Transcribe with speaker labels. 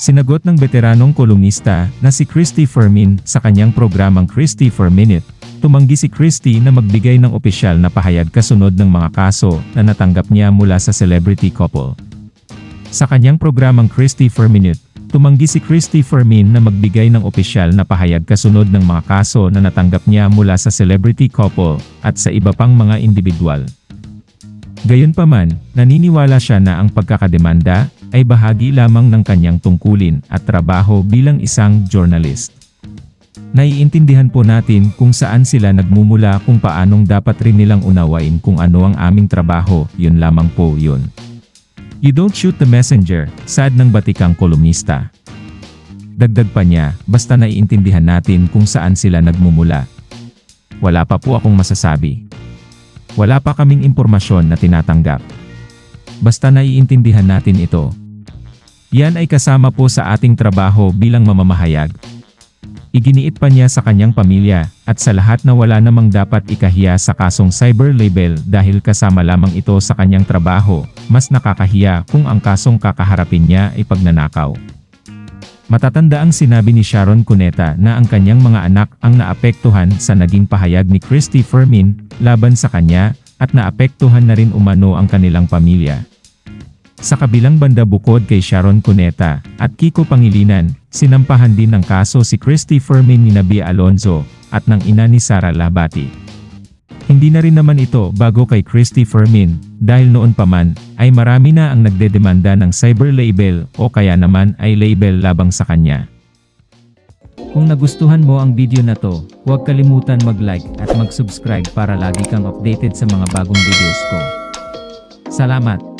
Speaker 1: Sinagot ng veteranong kolumnista na si Christy Fermin sa kanyang programang Christy for Minute. Tumanggi si Christy na magbigay ng opisyal na pahayag kasunod ng mga kaso na natanggap niya mula sa celebrity couple. Sa kanyang programang Christy for Minute, tumanggi si Christy Fermin na magbigay ng opisyal na pahayag kasunod ng mga kaso na natanggap niya mula sa celebrity couple at sa iba pang mga individual. Gayunpaman, naniniwala siya na ang pagkakademanda ay bahagi lamang ng kanyang tungkulin at trabaho bilang isang journalist. Naiintindihan po natin kung saan sila nagmumula kung paanong dapat rin nilang unawain kung ano ang aming trabaho, yun lamang po yun. You don't shoot the messenger, sad ng batikang kolumnista. Dagdag pa niya, basta naiintindihan natin kung saan sila nagmumula. Wala pa po akong masasabi. Wala pa kaming impormasyon na tinatanggap. Basta naiintindihan natin ito. Yan ay kasama po sa ating trabaho bilang mamamahayag. Iginiit pa niya sa kanyang pamilya, at sa lahat na wala namang dapat ikahiya sa kasong cyber label dahil kasama lamang ito sa kanyang trabaho, mas nakakahiya kung ang kasong kakaharapin niya ay pagnanakaw. Matatanda ang sinabi ni Sharon Cuneta na ang kanyang mga anak ang naapektuhan sa naging pahayag ni Christy Fermin laban sa kanya at naapektuhan na rin umano ang kanilang pamilya. Sa kabilang banda bukod kay Sharon Cuneta at Kiko Pangilinan, sinampahan din ng kaso si Christy Fermin ni Nabia Alonzo at ng ina ni Sara Labati. Hindi na rin naman ito bago kay Christy Fermin, dahil noon pa man, ay marami na ang nagdedemanda ng cyber label o kaya naman ay label labang sa kanya. Kung nagustuhan mo ang video na to, huwag kalimutan mag-like at mag-subscribe para lagi kang updated sa mga bagong videos ko. Salamat!